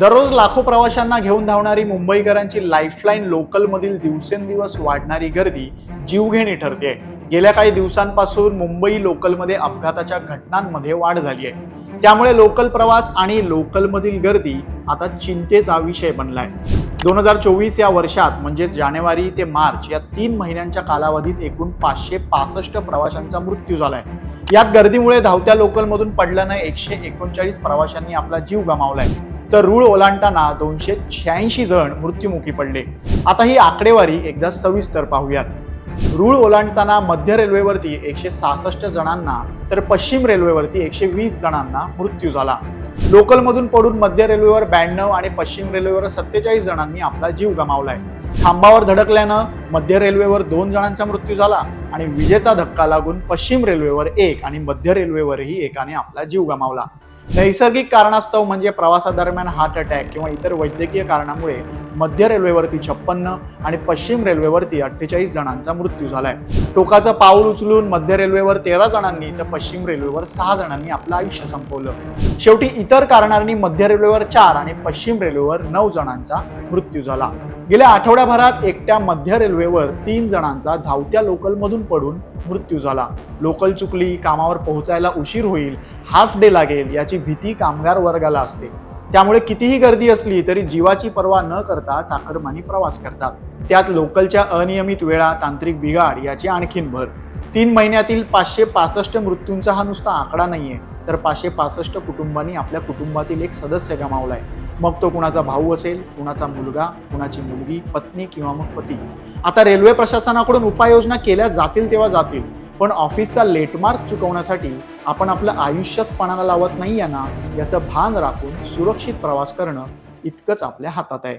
दररोज लाखो प्रवाशांना घेऊन धावणारी मुंबईकरांची लाईफलाईन लोकलमधील दिवसेंदिवस वाढणारी गर्दी जीवघेणी ठरते गेल्या काही दिवसांपासून मुंबई लोकलमध्ये अपघाताच्या घटनांमध्ये वाढ झाली आहे त्यामुळे लोकल प्रवास आणि लोकलमधील गर्दी आता चिंतेचा विषय बनलाय. दोन हजार चोवीस या वर्षात म्हणजेच जानेवारी ते मार्च या तीन महिन्यांच्या कालावधीत एकूण पाचशे पासष्ट प्रवाशांचा मृत्यू झालाय. यात गर्दीमुळे धावत्या लोकलमधून पडल्यानं एकशे एकोणचाळीस प्रवाशांनी आपला जीव गमावलाय. तर रूळ ओलांडताना दोनशे शहाऐंशी जण मृत्युमुखी पडले. आता ही आकडेवारी एकदा सविस्तर पाहूयात. रूळ ओलांडताना मध्य रेल्वेवरती एकशे सहासष्ट जणांना तर पश्चिम रेल्वेवरती एकशे वीस जणांना मृत्यू झाला. लोकलमधून पडून मध्य रेल्वेवर ब्याण्णव आणि पश्चिम रेल्वेवर सत्तेचाळीस जणांनी आपला जीव गमावलाय. खांबावर धडकल्यानं मध्य रेल्वेवर दोन जणांचा मृत्यू झाला आणि विजेचा धक्का लागून पश्चिम रेल्वेवर एक आणि मध्य रेल्वेवरही एकाने आपला जीव गमावला. नैसर्गिक कारणास्तव म्हणजे प्रवासादरम्यान हार्ट अटॅक किंवा इतर वैद्यकीय कारणामुळे मध्य रेल्वेवरती छप्पन्न आणि पश्चिम रेल्वेवरती अठ्ठेचाळीस जणांचा मृत्यू झालाय. टोकाचं पाऊल उचलून मध्य रेल्वेवर तेरा जणांनी तर पश्चिम रेल्वेवर सहा जणांनी आपलं आयुष्य संपवलं. शेवटी इतर कारणांनी मध्य रेल्वेवर चार आणि पश्चिम रेल्वेवर नऊ जणांचा मृत्यू झाला. गेल्या आठवड्याभरात एकट्या मध्य रेल्वेवर तीन जणांचा धावत्या लोकलमधून पडून मृत्यू झाला. लोकल चुकली कामावर पोहोचायला उशीर होईल हाफ डे लागेल याची भीती कामगार वर्गाला असते. त्यामुळे कितीही गर्दी असली तरी जीवाची पर्वा न करता चाकरमानी प्रवास करतात. त्यात लोकलच्या अनियमित वेळा तांत्रिक बिघाड याची आणखीन भर. तीन महिन्यातील पाचशे पासष्ट मृत्यूंचा हा नुसता आकडा नाहीये तर पाचशे पासष्ट कुटुंबांनी आपल्या कुटुंबातील एक सदस्य गमावलाय. मग तो कुणाचा भाऊ असेल कुणाचा मुलगा कुणाची मुलगी पत्नी किंवा मग पती. आता रेल्वे प्रशासनाकडून उपाययोजना केल्या जातील तेव्हा जातील. पण ऑफिसचा लेटमार्क चुकवण्यासाठी आपण आपलं आयुष्यच पणाला लावत नाही ना याचं भान राखून सुरक्षित प्रवास करणं इतकंच आपल्या हातात आहे.